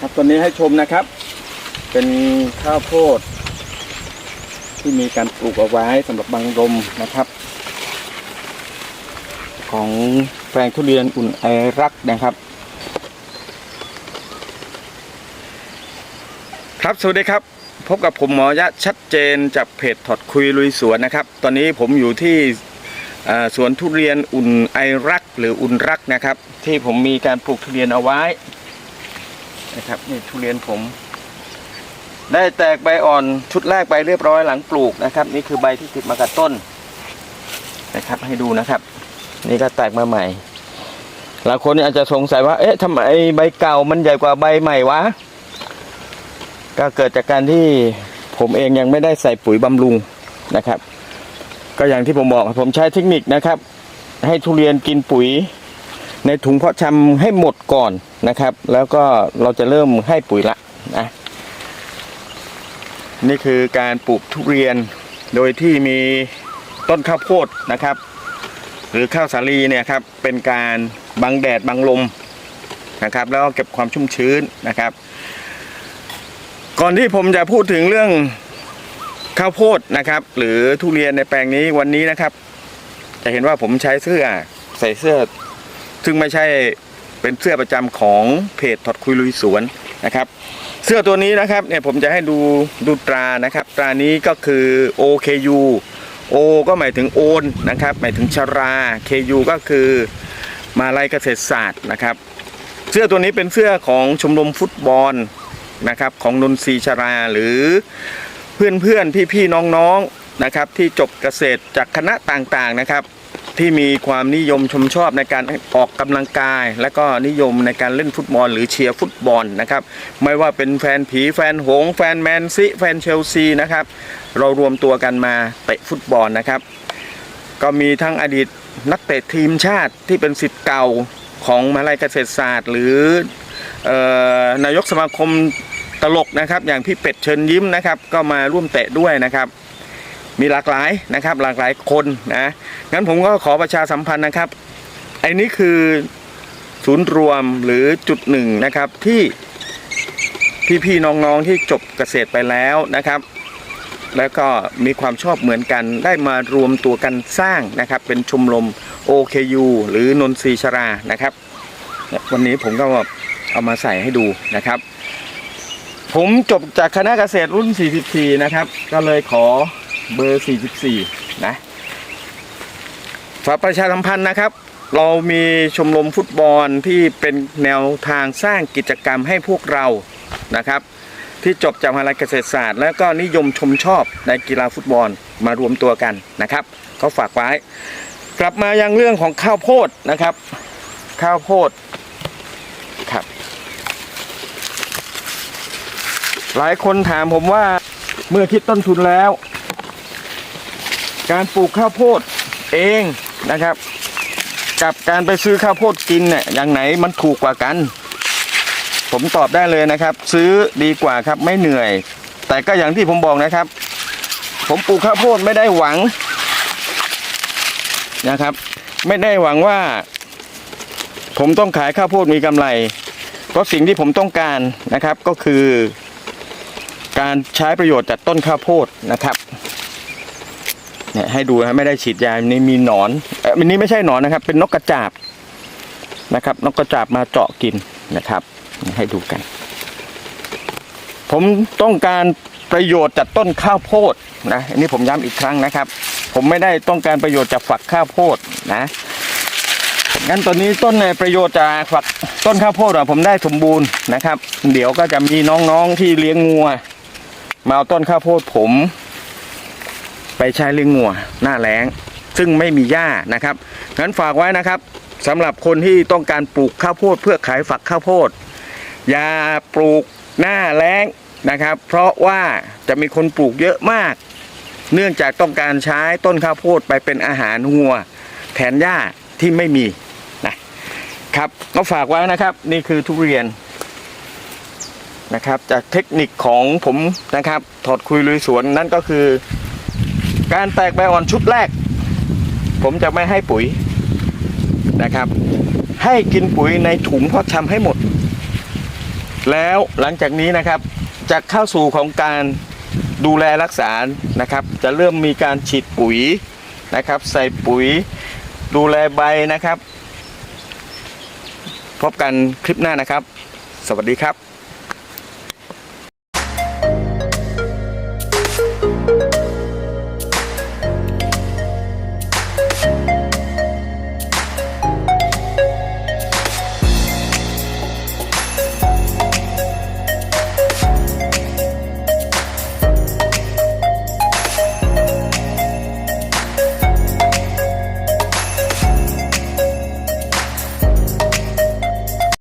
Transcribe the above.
ครับตัวนี้ให้ชมนะครับ เป็นข้าวโพด ที่มีการปลูกเอาไว้สำหรับบังลมนะครับ ของแปลงทุเรียนอุ่นไอรักนะครับ ครับสวัสดีครับ พบกับผมหมอยะชัดเจนจากเพจถอดคุยลุยสวนนะครับ ตอนนี้ผมอยู่ที่สวนทุเรียนอุ่นไอรักหรืออุ่นรักนะครับ ที่ผมมีการปลูกทุเรียนเอาไว้ นะครับนี่ทุเรียนผม ได้แตกใบอ่อนชุดแรกไปเรียบร้อยหลังปลูกนะครับ นี่คือใบที่ติดมากับต้นนะครับให้ดูนะครับ นี่ก็แตกมาใหม่หลายคนอาจจะสงสัยว่า เอ๊ะทำไมใบเก่ามันใหญ่กว่าใบใหม่วะก็เกิดจากการที่ผมเองยังไม่ได้ใส่ปุ๋ยบำรุงนะครับ ก็อย่างที่ผมบอกผมใช้เทคนิคนะครับ ให้ทุเรียนกินปุ๋ย ในถุงเพาะชำให้หมดก่อนนะครับ แล้วก็เราจะเริ่มให้ปุ๋ยละนะนี่คือการปลูกทุเรียนโดยที่มีต้นข้าวโพดนะครับ หรือข้าวสาลีเนี่ยครับเป็นการบังแดดบังลมนะครับ แล้วก็เก็บความชุ่มชื้นนะครับ ก่อนที่ผมจะพูดถึงเรื่องข้าวโพดนะครับ หรือทุเรียนในแปลงนี้วันนี้นะครับ จะเห็นว่าผมใช้เสื้อใส่เสื้อ ซึ่งไม่ใช่เป็นเสื้อประจำของเพจถอดคุยลุยสวนนะครับ เสื้อตัวนี้นะครับเนี่ยผมจะให้ดูดูตรานะครับ ตรานี้ก็คือ OKU O ก็หมายถึงโอนนะครับ หมายถึงชรา KU ก็คือมาลัยเกษตรศาสตร์นะครับ เสื้อตัวนี้เป็นเสื้อของชมรมฟุตบอลนะครับของนนทรีชราหรือเพื่อนเพื่อนพี่พี่ๆน้องๆนะครับ ที่จบเกษตรจากคณะต่างๆนะครับ ที่มีความนิยมชมชอบในการออกกำลังกาย และก็นิยมในการเล่นฟุตบอลหรือเชียร์ฟุตบอลนะครับ ไม่ว่าเป็นแฟนผีแฟนหง แฟนแมนซีแฟนเชลซีนะครับ เรารวมตัวกันมาเตะฟุตบอลนะครับ ก็มีทั้งอดีตนักเตะทีมชาติที่เป็นสิทธิ์เก่าของมหาลัยเกษตรศาสตร์ หรืออนายกสมาคมตลกนะครับ อย่างพี่เป็ดเชิญยิ้มนะครับ ก็มาร่วมเตะด้วยนะครับ มีหลากหลายนะครับหลากหลายคนนะงั้นผมก็ขอประชาสัมพันธ์นะครับไอ้นี้คือศูนย์รวมหรือจุดหนึ่งนะครับที่พี่ๆน้องๆที่จบเกษตรไปแล้วนะครับ แล้วก็มีความชอบเหมือนกันได้มารวมตัวกันสร้างนะครับ เป็นชมรม OKU หรือนนทรีชรานะครับ วันนี้ผมก็เอามาใส่ให้ดูนะครับ ผมจบจากคณะเกษตรรุ่น 44 นะครับ ก็เลยขอ เบอร์ 44 นะฝากประชาสัมพันธ์นะครับ เรามีชมรมฟุตบอลที่เป็นแนวทางสร้างกิจกรรมให้พวกเรานะครับ ที่จบจากมหาลัยเกษตรศาสตร์ แล้วก็นิยมชมชอบในกีฬาฟุตบอลมารวมตัวกันนะครับก็ฝากไว้ กลับมายังเรื่องของข้าวโพดนะครับ ข้าวโพดครับ หลายคนถามผมว่าเมื่อคิดต้นทุนแล้ว การปลูกข้าวโพดเองนะครับ กับการไปซื้อข้าวโพดกินเนี่ยอย่างไหนมันถูกกว่ากัน ผมตอบได้เลยนะครับ ซื้อดีกว่าครับไม่เหนื่อย แต่ก็อย่างที่ผมบอกนะครับ ผมปลูกข้าวโพดไม่ได้หวังนะครับ ไม่ได้หวังว่า ผมต้องขายข้าวโพดมีกำไร เพราะสิ่งที่ผมต้องการนะครับก็คือ การใช้ประโยชน์จากต้นข้าวโพดนะครับ เนี่ยให้ดูนะไม่ได้ฉีดยาอันนี้มีหนอนเอ่ออันนี้ไม่ใช่หนอนนะครับ เป็นนกกระจาบนะครับ นกกระจาบมาเจาะกินนะครับ ให้ดูกัน ผมต้องการประโยชน์จากต้นข้าวโพดนะอันนี้ผมย้ำอีกครั้งนะครับ ผมไม่ได้ต้องการประโยชน์จากฝักข้าวโพดนะงั้นตอนนี้ต้นในประโยชน์จากฝักต้นข้าวโพดผมได้สมบูรณ์นะครับ เดี๋ยวก็จะมีน้องๆที่เลี้ยงงัวมาเอาต้นข้าวโพดผม ไปใช้เลี้ยงงัวหน้าแล้ง ซึ่งไม่มีหญ้านะครับงั้นฝากไว้นะครับสำหรับคนที่ต้องการปลูกข้าวโพดเพื่อขายฝักข้าวโพด อย่าปลูกหน้าแล้งนะครับ เพราะว่าจะมีคนปลูกเยอะมาก เนื่องจากต้องการใช้ต้นข้าวโพดไปเป็นอาหารงัวแทนหญ้าที่ไม่มีนะครับก็ฝากไว้นะครับนี่คือทุเรียนนะครับจากเทคนิคของผมนะครับถอดคุยลุยสวนนั่นก็คือ การแตกใบอ่อนชุดแรก ผมจะไม่ให้ปุ๋ยนะครับ ให้กินปุ๋ยในถุงเพาะชำให้หมด แล้วหลังจากนี้นะครับจะเข้าสู่ของการดูแลรักษานะครับ จะเริ่มมีการฉีดปุ๋ยนะครับ ใส่ปุ๋ยดูแลใบนะครับ พบกันคลิปหน้านะครับ สวัสดีครับ